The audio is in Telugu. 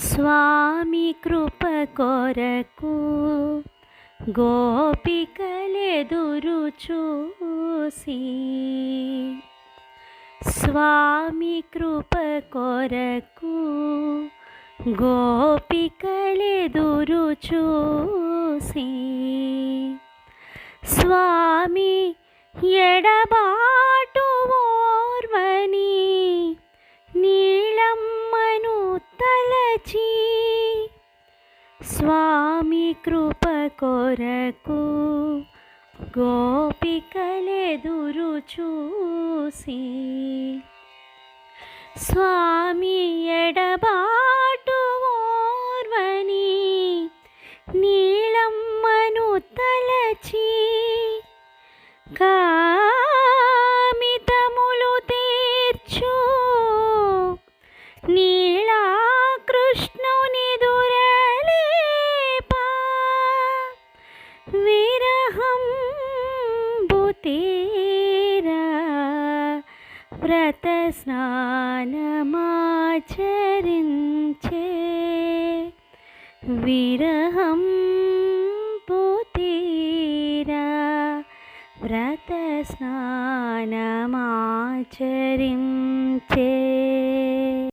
స్వామి కృప కొరకు గోపికలెదురు చూసి స్వామి కృప కొరకు గోపికలెదురు చూసి స్వా స్వామి ఎడబాటు ఓర్వని నీళమ్మను తలచి స్వామి కృప కొరకు గోపికలెదురు చూసి స్వామి ఎడబా కామితములు తీర్చు. నీళా కృష్ణుని దురలేప. విరహం బుతీరా. వ్రత స్నానమాచరించే విరహం వ్రత స్నానమాచరించే